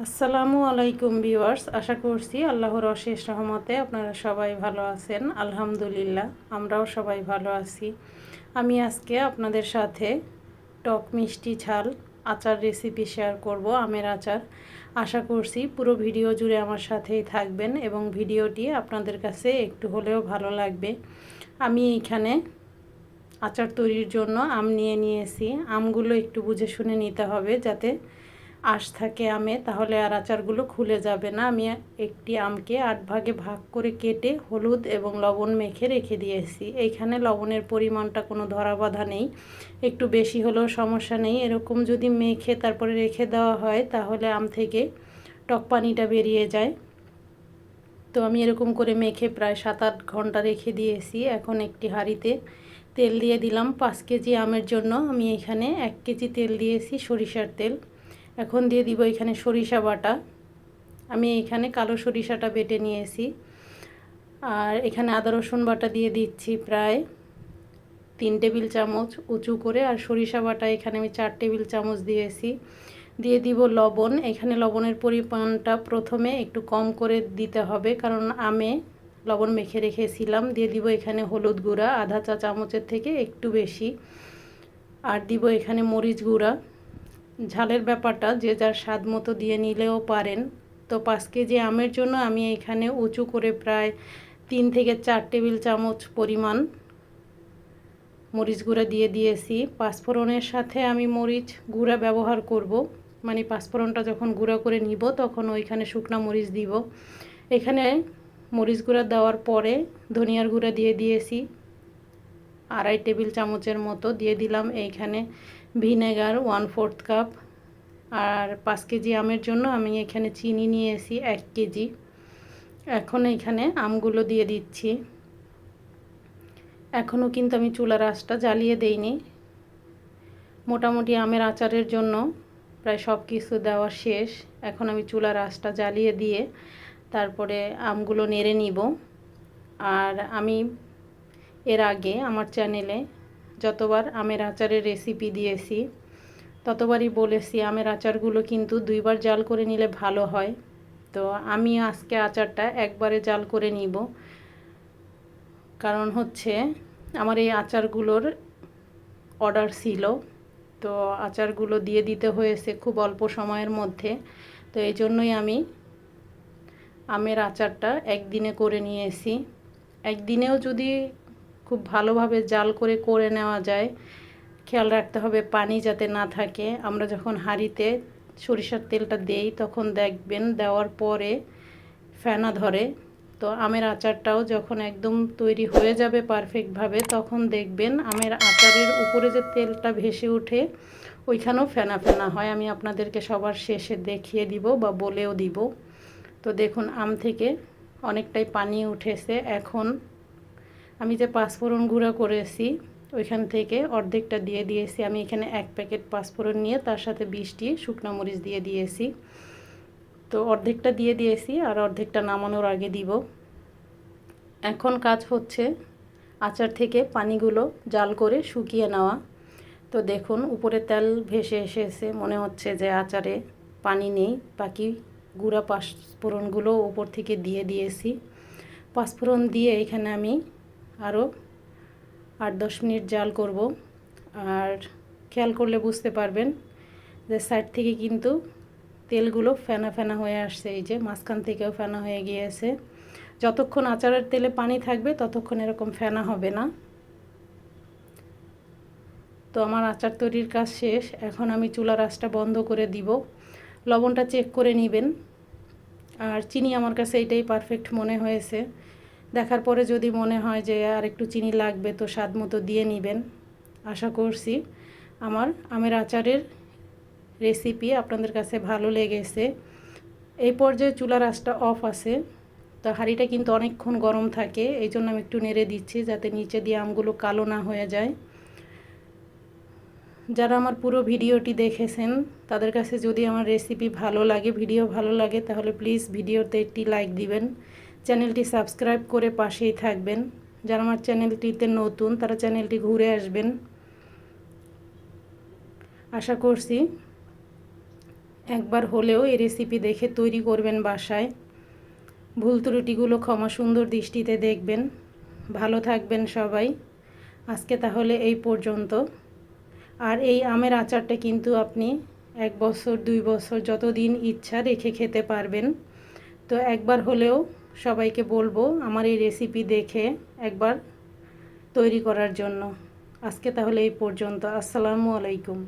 আসসালামু আলাইকুম ভিউয়ার্স, আশা করছি আল্লাহর অশেষ রহমতে আপনারা সবাই ভালো আছেন। আলহামদুলিল্লাহ, আমরাও সবাই ভালো আছি। আমি আজকে আপনাদের সাথে টক মিষ্টি ঝাল আচার রেসিপি শেয়ার করব, আমের আচার। আশা করছি পুরো ভিডিও জুড়ে আমার সাথেই থাকবেন এবং ভিডিওটি আপনাদের কাছে একটু হলেও ভালো লাগবে। আমি এইখানে আচার তৈরির জন্য আম নিয়ে নিয়েছি। আমগুলো একটু বুঝে শুনে নিতে হবে যাতে আঁশ থাকে আমে, তাহলে আর আচারগুলো খুলে যাবে না। আমি একটি আমকে আট ভাগে ভাগ করে কেটে হলুদ এবং লবণ মেখে রেখে দিয়েছি। এইখানে লবণের পরিমাণটা কোনো ধরা বাঁধা নেই। একটু বেশি হলেও সমস্যা নেই। এরকম যদি মেখে তারপরে রেখে দেওয়া হয়, তাহলে আম থেকে টক পানিটা বেরিয়ে যায়। তো আমি এরকম করে মেখে প্রায় সাত আট ঘণ্টা রেখে দিয়েছি। এখন একটি হাঁড়িতে তেল দিয়ে দিলাম। পাঁচ কেজি আমের জন্য আমি এখানে এক কেজি তেল দিয়েছি সরিষার তেল। এখন দিয়ে দিব এখানে সরিষা বাটা। আমি এখানে কালো সরিষাটা বেটে নিয়েছি। আর এখানে আদা, রসুন বাটা দিয়ে দিচ্ছি প্রায় তিন টেবিল চামচ উঁচু করে। আর সরিষা বাটা এখানে আমি চার টেবিল চামচ দিয়েছি। দিয়ে দিব লবণ। এখানে লবণের পরিমাণটা প্রথমে একটু কম করে দিতে হবে, কারণ আমে লবণ মেখে রেখেছিলাম। দিয়ে দিব এখানে হলুদ গুঁড়া, আধা চা চামচের থেকে একটু বেশি। আর দিব এখানে মরিচ গুঁড়া। ঝালের ব্যাপারটা যে যার স্বাদ মতো দিয়ে নিলেও পারেন। তো পাঁচ কেজি আমের জন্য আমি এখানে উঁচু করে প্রায় তিন থেকে চার টেবিল চামচ পরিমাণ মরিচ গুঁড়া দিয়ে দিয়েছি। পাঁচফোড়নের সাথে আমি মরিচ গুঁড়া ব্যবহার করব। মানে পাঁচফোড়নটা যখন গুঁড়া করে নিব তখন ওইখানে শুকনো মরিচ দিব। এখানে মরিচ গুঁড়া দেওয়ার পরে ধনিয়ার গুঁড়া দিয়ে দিয়েছি। আড়াই টেবিল চামচের মতো দিয়ে দিলাম। এইখানে ভিনেগার ওয়ান ফোর্থ কাপ। আর পাঁচ কেজি আমের জন্য আমি এখানে চিনি নিয়ে নিয়েছি এক কেজি। এখন এখানে আমগুলো দিয়ে দিচ্ছি। এখনও কিন্তু আমি চুলার আঁচটা জ্বালিয়ে দেইনি। মোটামুটি আমের আচারের জন্য প্রায় সব কিছু দেওয়া শেষ। এখন আমি চুলার আঁচটা জ্বালিয়ে দিয়ে তারপরে আমগুলো নেড়ে নিব। আর আমি এর আগে আমার চ্যানেলে যতবার আমের আচারের রেসিপি দিয়েছি, ততবারই বলেছি আমের আচারগুলো কিন্তু দুইবার জাল করে নিলে ভালো হয়। তো আমি আজকে আচারটা একবারে জাল করে নিব। কারণ হচ্ছে আমার এই আচারগুলোর অর্ডার ছিল। তো আচারগুলো দিয়ে দিতে হয়েছে খুব অল্প সময়ের মধ্যে। তো এই জন্যই আমি আমের আচারটা একদিনে করে নিয়েছি। একদিনেও যদি খুব ভালোভাবে জাল করে করে নেওয়া যায়। খেয়াল রাখতে হবে পানি যাতে না থাকে। আমরা যখন হাঁড়িতে সরিষার তেলটা দেই, তখন দেখবেন দেওয়ার পরে ফেনা ধরে। তো আমের আচারটাও যখন একদম তৈরি হয়ে যাবে পারফেক্টভাবে, তখন দেখবেন আমের আচারের উপরে যে তেলটা ভেসে ওঠে, ওইখানেও ফেনা ফেনা হয়। আমি আপনাদেরকে সবার শেষে দেখিয়ে দিব বা বলেও দিব। তো দেখুন, আম থেকে অনেকটাই পানি উঠেছে। এখন আমি যে পাঁচফোড়ন গুঁড়া করেছি, ওইখান থেকে অর্ধেকটা দিয়ে দিয়েছি। আমি এখানে এক প্যাকেট পাঁচফোড়ন নিয়ে তার সাথে বিশটি শুকনো মরিচ দিয়ে দিয়েছি। তো অর্ধেকটা দিয়ে দিয়েছি আর অর্ধেকটা নামানোর আগে দিব। এখন কাজ হচ্ছে আচার থেকে পানিগুলো জাল করে শুকিয়ে নেওয়া। তো দেখুন, উপরে তেল ভেসে এসেছে। মনে হচ্ছে যে আচারে পানি নেই। বাকি গুঁড়া পাঁচফোড়নগুলো উপর থেকে দিয়ে দিয়েছি। পাঁচফোড়ন দিয়ে এখানে আমি আরও আট, দশ মিনিট জাল করব। আর খেয়াল করলে বুঝতে পারবেন যে সাইড থেকে কিন্তু তেলগুলো ফেনা ফেনা হয়ে আসছে। এই যে মাঝখান থেকেও ফেনা হয়ে গিয়েছে। যতক্ষণ আচারের তেলে পানি থাকবে, ততক্ষণ এরকম ফেনা হবে না। তো আমার আচার তৈরির কাজ শেষ। এখন আমি চুলা আঁচটা বন্ধ করে দিব। লবণটা চেক করে নেবেন। আর চিনি আমার কাছে এইটাই পারফেক্ট মনে হয়েছে। দেখার পরে যদি মনে হয় যে আর একটু চিনি লাগবে, তো স্বাদ মতো দিয়ে নেবেন। আশা করছি আমার আমের আচারের রেসিপি আপনাদের কাছে ভালো লেগেছে। এই পর্যায়ে চুলার আঁচটা অফ আছে। তো হাঁড়িটা কিন্তু অনেকক্ষণ গরম থাকে, এই জন্য আমি একটু নেড়ে দিচ্ছি যাতে নিচে দিয়ে আমগুলো কালো না হয়ে যায়। যারা আমার পুরো ভিডিওটি দেখেছেন, তাদের কাছে যদি আমার রেসিপি ভালো লাগে, ভিডিও ভালো লাগে, তাহলে প্লিজ ভিডিওতে একটি লাইক দিবেন। চ্যানেলটি সাবস্ক্রাইব করে পাশেই থাকবেন। যারা আমার চ্যানেলটিতে নতুন, তারা চ্যানেলটি ঘুরে আসবেন। আশা করছি একবার হলেও এই রেসিপি দেখে তৈরি করবেন বাসায়। ভুল ত্রুটিগুলো ক্ষমা সুন্দর দৃষ্টিতে দেখবেন। ভালো থাকবেন সবাই। আজকে তাহলে এই পর্যন্ত। আর এই আমের আচারটা কিন্তু আপনি এক বছর, দুই বছর যতদিন ইচ্ছা রেখে খেতে পারবেন। তো একবার হলেও সবাইকে বলব আমার এই রেসিপি দেখে একবার তৈরি করার জন্য। আজকে তাহলে এই পর্যন্ত। আসসালামু আলাইকুম।